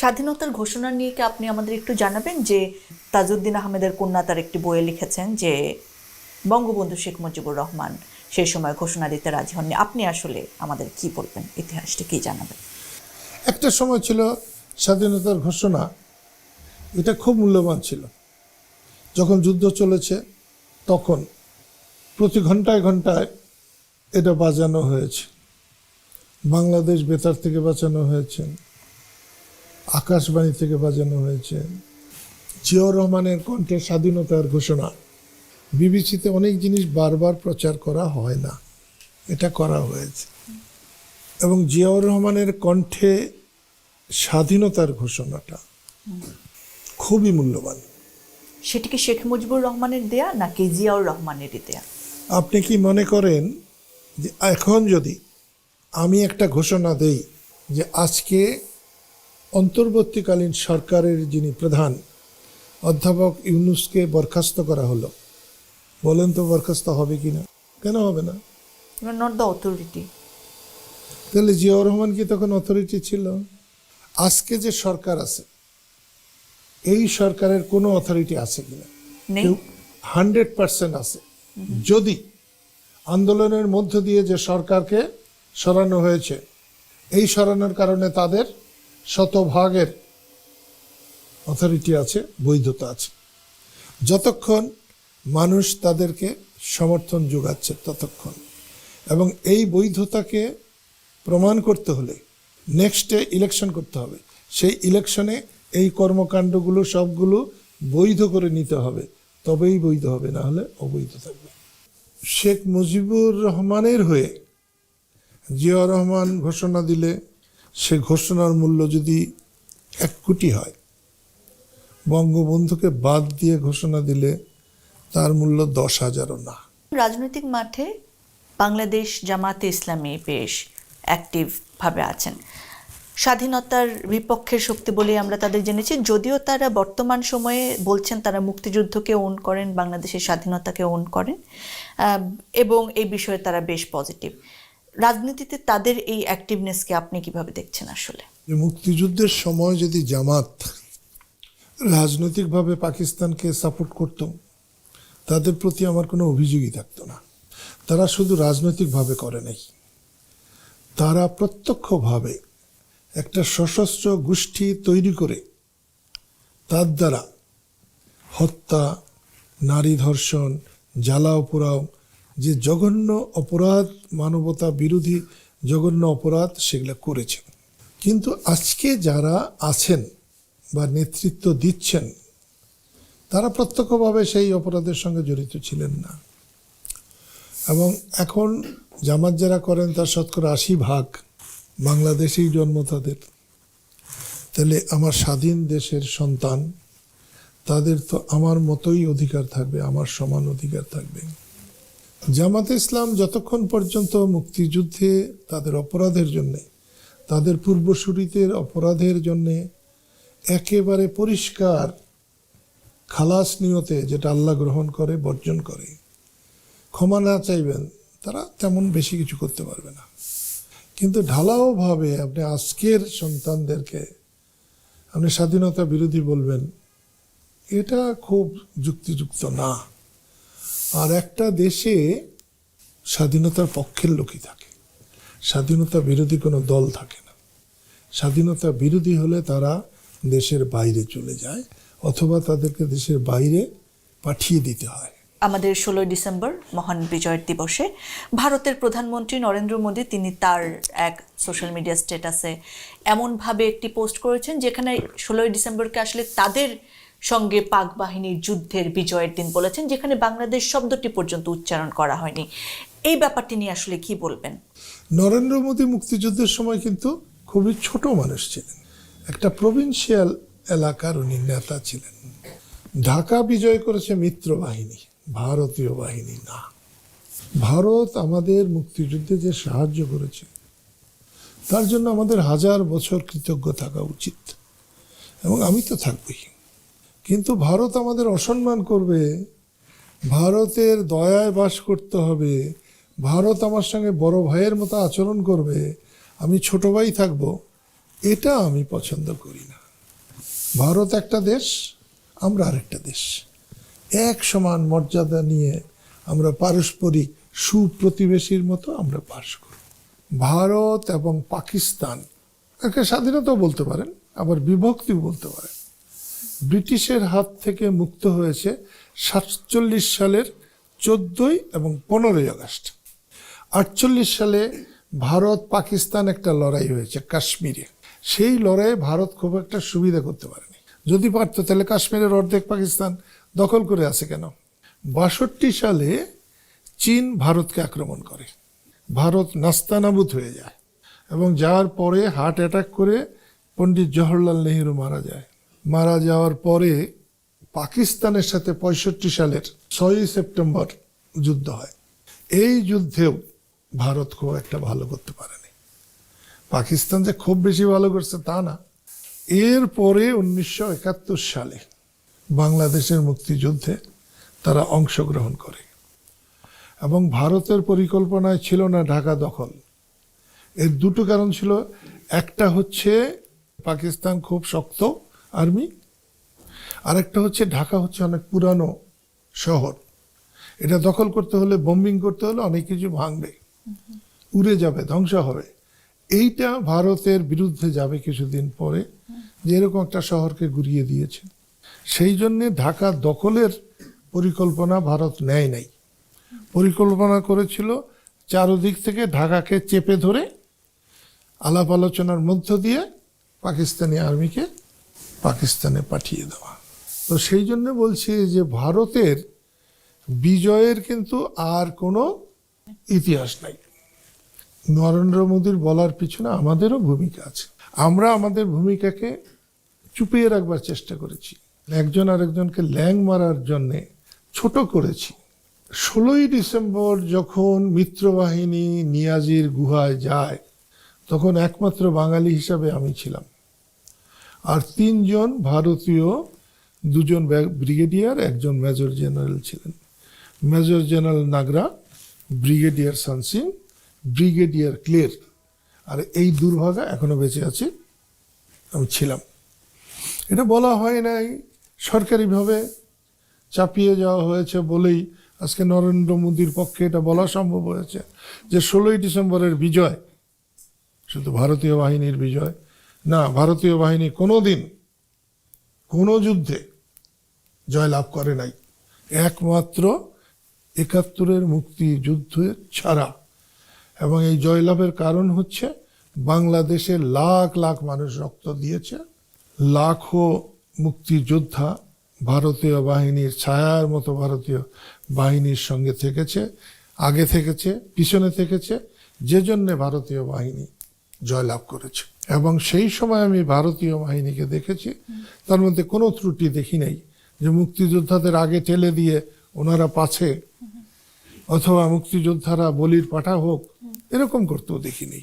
স্বাধীনতার ঘোষণা নিয়ে কি আপনি আমাদের একটু জানাবেন যে তাজউদ্দিন আহমেদের কন্যা তার একটি বইয়ে লিখেছেন যে বঙ্গবন্ধু শেখ মুজিবুর রহমান সেই সময় ঘোষণা দিতে রাজি হননি। আপনি আসলে আমাদের কি বলবেন? ইতিহাসটি কি জানাবেন? একটা সময় ছিল স্বাধীনতার ঘোষণা। এটা খুব মূল্যবান ছিল। যখন যুদ্ধ চলেছে, তখন প্রতি ঘন্টায় ঘন্টায় এটা বাজানো হয়েছে। বাংলাদেশ বেতার থেকে বাঁচানো হয়েছে। আকাশবাণী থেকে বাজানো হয়েছে। জিয়াউর রহমানের কণ্ঠে স্বাধীনতার ঘোষণা। বিবিসিতে অনেক জিনিস বারবার প্রচার করা হয় না। এটা করা হয়েছে। এবং জিয়াউর রহমানের কণ্ঠে স্বাধীনতার ঘোষণাটা খুবই মূল্যবান। সেটি কি শেখ মুজিবুর রহমানের দেয়া নাকি জিয়াউর রহমানেরই দেয়া? আপনি কি মনে করেন যে এখন যদি আমি একটা ঘোষণা দেই যে আজকে অন্তর্বর্তীকালীন সরকারের যিনি প্রধান অধ্যাপক ইউনুসকে বরখাস্ত করা হলো। বলেন তো বরখাস্ত হবে কি না কেন হবে না? নট দ্য অথরিটি তাহলে জিয়াউর রহমান কি তখন অথরিটি ছিল? আজকে যে সরকার আছে এই সরকারের কোনো অথরিটি আছে কিনা? হান্ড্রেড পার্সেন্ট আছে। যদি আন্দোলনের মধ্য দিয়ে যে সরকারকে সরানো হয়েছে এই সরানোর কারণে তাদের শতভাগের অথরিটি আছে, বৈধতা আছে। যতক্ষণ মানুষ তাদেরকে সমর্থন যোগাচ্ছে, ততক্ষণ। এবং এই বৈধতাকে প্রমাণ করতে হলে নেক্সটে ইলেকশন করতে হবে। সেই ইলেকশনে এই কর্মকাণ্ডগুলো, সবগুলো বৈধ করে নিতে হবে। তবেই বৈধ হবে, না হলে অবৈধ থাকবে। শেখ মুজিবুর রহমানের হয়ে জিয়া রহমান ঘোষণা দিলে সে ঘোষণার মূল্য যদি এক কোটি হয়, বঙ্গবন্ধুকে বাদ দিয়ে ঘোষণা দিলে তার মূল্য দশ হাজারও না। রাজনৈতিক মাঠে বাংলাদেশ জামাতে ইসলামী বেশ অ্যাক্টিভ ভাবে আছেন। স্বাধীনতার বিপক্ষের শক্তি বলে আমরা তাদের জেনেছি, যদিও তারা বর্তমান সময়ে বলছেন তারা মুক্তিযুদ্ধকে ওন করেন, বাংলাদেশের স্বাধীনতাকে ওন করেন এবং এই বিষয়ে তারা বেশ পজিটিভ রাজনীতিতে তাদের এই অ্যাক্টিভনেসকে আপনি কীভাবে দেখছেন আসলে? মুক্তিযুদ্ধের সময় যদি জামাত রাজনৈতিকভাবে পাকিস্তানকে সাপোর্ট করত, তাদের প্রতি আমার কোনো অভিযোগই থাকতো না। তারা শুধু রাজনৈতিকভাবে করে নাই। তারা প্রত্যক্ষভাবে একটা সশস্ত্র গোষ্ঠী তৈরি করে, তার দ্বারা হত্যা, নারী ধর্ষণ, জ্বালাও পোড়াও যে জঘন্য অপরাধ, মানবতা বিরোধী জঘন্য অপরাধ সেগুলো করেছেন কিন্তু আজকে যারা আছেন বা নেতৃত্ব দিচ্ছেন, তারা প্রত্যক্ষভাবে সেই অপরাধের সঙ্গে জড়িত ছিলেন না। এবং এখন জামাত যারা করেন, তার শতকরা আশি ভাগ বাংলাদেশেই জন্ম তাদের। তাহলে আমার স্বাধীন দেশের সন্তান, তাদের তো আমার মতোই অধিকার থাকবে, আমার সমান অধিকার থাকবে। জামাতে ইসলাম যতক্ষণ পর্যন্ত মুক্তিযুদ্ধে তাদের অপরাধের জন্যে, তাদের পূর্বসূরিদের অপরাধের জন্যে একেবারে পরিষ্কার খালাস নিয়তে যেটা আল্লাহ গ্রহণ করে, বর্জন করে, ক্ষমা না চাইবেন, তারা তেমন বেশি কিছু করতে পারবে না। কিন্তু ঢালাওভাবে আপনি আজকের সন্তানদেরকে আপনি স্বাধীনতা বিরোধী বলবেন, এটা খুব যুক্তিযুক্ত না। আর একটা দেশে স্বাধীনতার পক্ষের লোকই থাকে। স্বাধীনতা বিরোধী কোনো দল থাকে না। স্বাধীনতা বিরোধী হলে তারা দেশের বাইরে চলে যায় অথবা তাদেরকে দেশের বাইরে পাঠিয়ে দিতে হয়। আমাদের ষোলোই ডিসেম্বর মহান বিজয়ের দিবসে ভারতের প্রধানমন্ত্রী নরেন্দ্র মোদী তিনি তার এক সোশ্যাল মিডিয়া স্ট্যাটাসে এমনভাবে একটি পোস্ট করেছেন যেখানে ষোলোই ডিসেম্বরকে আসলে তাদের সঙ্গে পাক বাহিনীর যুদ্ধের বিজয়ের দিন বলেছেন, যেখানে বাংলাদেশ শব্দটি পর্যন্ত উচ্চারণ করা হয়নি। এই ব্যাপারটি নিয়ে আসলে কি বলবেন? নরেন্দ্র মোদী মুক্তিযুদ্ধের সময় কিন্তু খুবই ছোট মানুষ ছিলেন। একটা প্রভিন্সিয়াল এলাকার উনি নেতা ছিলেন। ঢাকা বিজয় করেছে মিত্র বাহিনী, ভারতীয় বাহিনী না। ভারত আমাদের মুক্তিযুদ্ধে যে সাহায্য করেছে, তার জন্য আমাদের হাজার বছর কৃতজ্ঞ থাকা উচিত। এবং আমি তো থাকবই। কিন্তু ভারত আমাদের অসম্মান করবে। ভারতের দয়ায় বাস করতে হবে। ভারত আমার সঙ্গে বড় ভাইয়ের মতো আচরণ করবে। আমি ছোট ভাই থাকব। এটা আমি পছন্দ করি না। ভারত একটা দেশ, আমরা আরেকটা দেশ। এক সমান মর্যাদা নিয়ে আমরা পারস্পরিক সুপ্রতিবেশীর মতো আমরা বাস করি। ভারত এবং পাকিস্তান, একে স্বাধীনতাও বলতে পারেন, আবার বিভক্তিও বলতে পারেন। ব্রিটিশের হাত থেকে মুক্ত হয়েছে সাতচল্লিশ সালের চোদ্দই এবং পনেরোই আগস্ট। আটচল্লিশ সালে ভারত পাকিস্তান একটা লড়াই হয়েছে কাশ্মীরে। সেই লড়াইয়ে ভারত খুব একটা সুবিধা করতে পারেনি। যদি পারতো, তাহলে কাশ্মীরের অর্ধেক পাকিস্তান দখল করে আছে কেন? বাষট্টি সালে চীন ভারতকে আক্রমণ করে। ভারত নাস্তানাবুদ হয়ে যায় এবং যাওয়ার পরে হার্ট অ্যাটাক করে পণ্ডিত জওহরলাল নেহরু মারা যায়। মারা যাওয়ার পরে পাকিস্তানের সাথে পঁয়ষট্টি সালের ছয়ই সেপ্টেম্বর যুদ্ধ হয়। এই যুদ্ধেও ভারত খুব একটা ভালো করতে পারেনি। পাকিস্তান যে খুব বেশি ভালো করছে তা না। এরপরে উনিশশো একাত্তর সালে বাংলাদেশের মুক্তিযুদ্ধে তারা অংশগ্রহণ করে। এবং ভারতের পরিকল্পনায় ছিল না ঢাকা দখল। এর দুটো কারণ ছিল, একটা হচ্ছে পাকিস্তান খুব শক্ত আর্মি। আরেকটা হচ্ছে ঢাকা হচ্ছে অনেক পুরানো শহর। এটা দখল করতে হলে বোম্বিং করতে হলে অনেক কিছু ভাঙবে। উড়ে যাবে, ধ্বংস হবে। এইটা ভারতের বিরুদ্ধে যাবে কিছুদিন পরে, যে এরকম একটা শহরকে ঘুরিয়ে দিয়েছে। সেই জন্যে ঢাকা দখলের পরিকল্পনা ভারত নেয় নাই। পরিকল্পনা করেছিল চারদিক থেকে ঢাকাকে চেপে ধরে আলাপ আলোচনার মধ্য দিয়ে পাকিস্তানি আর্মিকে পাকিস্তানে পাঠিয়ে দেওয়া। তো সেই জন্য বলছি যে ভারতের বিজয়ের কিন্তু আর কোনো ইতিহাস নাই। নরেন্দ্র মোদীর বলার পিছনে আমাদেরও ভূমিকা আছে। আমরা আমাদের ভূমিকাকে চুপিয়ে রাখবার চেষ্টা করেছি। একজন আরেকজনকে ল্যাং মারার জন্যে ছোট করেছি। ষোলোই ডিসেম্বর যখন মিত্রবাহিনী নিয়াজির গুহায় যায়, তখন একমাত্র বাঙালি হিসাবে আমি ছিলাম। আর তিনজন ভারতীয়, দুজন ব্রিগেডিয়ার, একজন মেজর জেনারেল ছিলেন। Major general Nagra, brigadier Sansingh brigadier Kler. আর এই দুর্ভাগা এখনও বেঁচে আছে, আমি ছিলাম। এটা বলা হয় নাই, সরকারিভাবে চাপিয়ে যাওয়া হয়েছে বলেই আজকে নরেন্দ্র মোদীর পক্ষে এটা বলা সম্ভব হয়েছে যে ষোলোই ডিসেম্বরের বিজয়, শুধু ভারতীয় বাহিনীর বিজয় না, ভারতীয় বাহিনী কোনো দিন কোনো যুদ্ধে জয়লাভ করে নাই। একমাত্র একাত্তরের মুক্তিযুদ্ধ ছাড়া। এবং এই জয়লাভের কারণ হচ্ছে বাংলাদেশে লাখ লাখ মানুষ রক্ত দিয়েছে। লাখো মুক্তিযোদ্ধা ভারতীয় বাহিনীর ছায়ার মতো ভারতীয় বাহিনীর সঙ্গে থেকেছে, আগে থেকেছে, পিছনে থেকেছে, যে জন্যে ভারতীয় বাহিনী জয়লাভ করেছে। এবং সেই সময় আমি ভারতীয় বাহিনীকে দেখেছি। তার মধ্যে কোনো ত্রুটি দেখি নাই যে মুক্তিযোদ্ধাদের আগে ঠেলে দিয়ে ওনারা পাছে। অথবা মুক্তিযোদ্ধারা বলির পাঠা হোক, এরকম করতেও দেখিনি